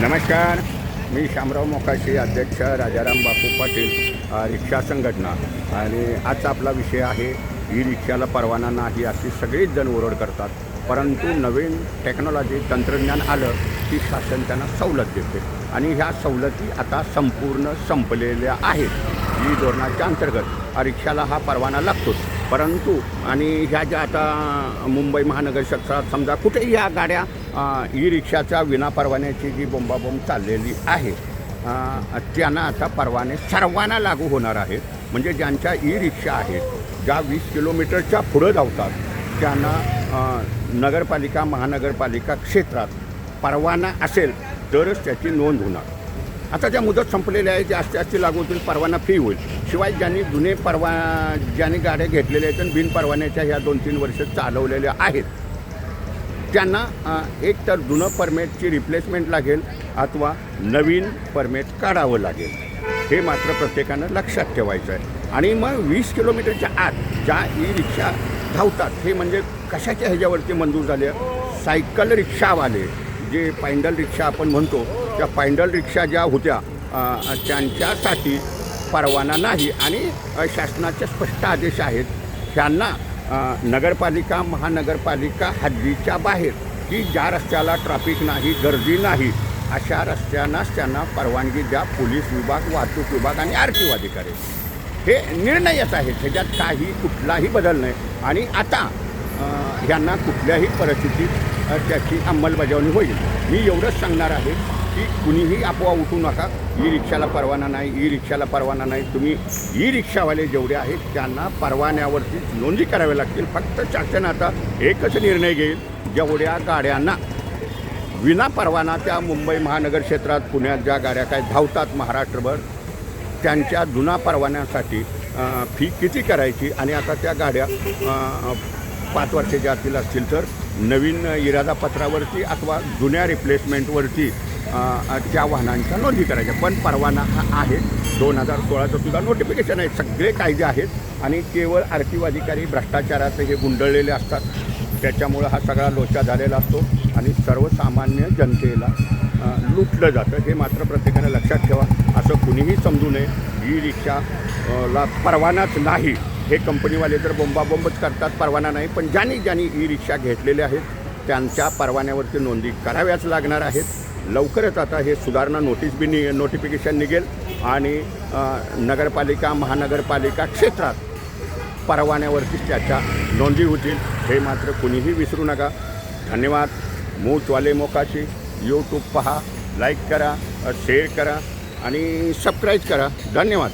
नमस्कार. मी शामराव मोकाशी अध्यक्ष राजाराम बापू पाटील रिक्षा संघटना. आणि आजचा आपला विषय आहे ई रिक्षाला परवाना नाही अशी सगळीच जण ओरड करतात. परंतु नवीन टेक्नॉलॉजी तंत्रज्ञान आलं की शासन त्यांना सवलत देते. आणि ह्या सवलती आता संपूर्ण संपलेल्या आहेत. ई धोरणाच्या अंतर्गत रिक्षाला हा परवाना लागतोच. परंतु आणि ह्या ज्या आता मुंबई महानगर क्षेत्रात समजा कुठेही ह्या गाड्या ई रिक्षाच्या विनापरवान्याची जी बोंबाबोंब चाललेली आहे त्यांना आता परवाने सर्वांना लागू होणार आहेत म्हणजे ज्यांच्या ई रिक्षा आहेत ज्या वीस किलोमीटरच्या पुढं धावतात त्यांना नगरपालिका महानगरपालिका क्षेत्रात परवाना असेल तरच त्याची नोंद होणार. आता ज्या मुदत संपलेल्या आहेत ज्या असते असते लागू होतील परवाना फ्री होईल. शिवाय ज्यांनी जुने परवा ज्यांनी गाड्या घेतलेल्या आहेत आणि बिनपरवान्याच्या ह्या दोन तीन वर्ष चालवलेल्या आहेत त्यांना एक तर जुनं परमिटची रिप्लेसमेंट लागेल अथवा नवीन परमिट काढावं लागेल. हे मात्र प्रत्येकानं लक्षात ठेवायचं आहे. आणि मग वीस किलोमीटरच्या आत ज्या ई रिक्षा धावतात हे म्हणजे कशाच्या ह्याच्यावरती मंजूर झाले? सायकल रिक्षावाले. जे पायंडल रिक्षा आपण म्हणतो त्या पायंडल रिक्षा ज्या होत्या त्यांच्यासाठी परवाना नाही. आणि शासनाचे स्पष्ट आदेश आहेत. त्यांना नगरपालिका महानगरपालिका हद्दीच्या बाहेर की ज्या रस्त्याला ट्रॅफिक नाही गर्दी नाही अशा रस्त्यांनाच त्यांना परवानगी द्या पोलीस विभाग वाहतूक विभाग आणि आर टी अधिकारी. हे निर्णयच आहेत ह्याच्यात काही कुठलाही बदल नाही. आणि आता ह्यांना कुठल्याही परिस्थितीत त्याची अंमलबजावणी होईल. मी एवढंच सांगणार आहे. की कुणीही अफवा उठू नका. ई रिक्षाला परवाना नाही ई रिक्षाला परवाना नाही. तुम्ही ई रिक्षावाले जेवढे आहेत त्यांना परवान्यावरती नोंदी कराव्या लागतील. फक्त शासन आता एकच निर्णय घेईल जेवढ्या गाड्यांना विना परवाना त्या मुंबई महानगर क्षेत्रात पुण्यात ज्या गाड्या काय धावतात महाराष्ट्रभर त्यांच्या जुना परवान्यासाठी फी किती करायची आणि आता त्या गाड्या पाच वर्षाच्या आतील असतील तर नवीन इरादापत्रावरती अथवा जुन्या रिप्लेसमेंटवरती त्या वाहनांच्या नोंदी करायच्या पण परवाना हा आहे. दोन हजार सोळाचं सुद्धा नोटिफिकेशन आहे. सगळे कायदे आहेत. आणि केवळ आर टी अधिकारी भ्रष्टाचाराचे हे गुंडळलेले असतात. त्याच्यामुळं हा सगळा लोचा झालेला असतो. आणि सर्वसामान्य जनतेला लुटलं जातं. हे मात्र प्रत्येकाने लक्षात ठेवा. असं कुणीही समजू नये. ई रिक्षा ला परवानाच नाही. हे कंपनीवाले तर बोंबाबोंबच करतात. परवाना नाही. पण ज्यांनी ज्यांनी ई रिक्षा घेतलेल्या आहेत त्यांच्या परवान्यावरती नोंदी कराव्याच लागणार आहेत. लवकरच आता हे सुधारणा नोटीस बी नि नोटिफिकेशन निघेल आणि नगरपालिका महानगरपालिका क्षेत्रात परवान्यावरतीच त्याच्या नोंदी होतील हे मात्र कुणीही विसरू नका. धन्यवाद. मूचवाले मोकाशी. यूट्यूब पहा लाईक करा शेअर करा आणि सबस्क्राईब करा. धन्यवाद.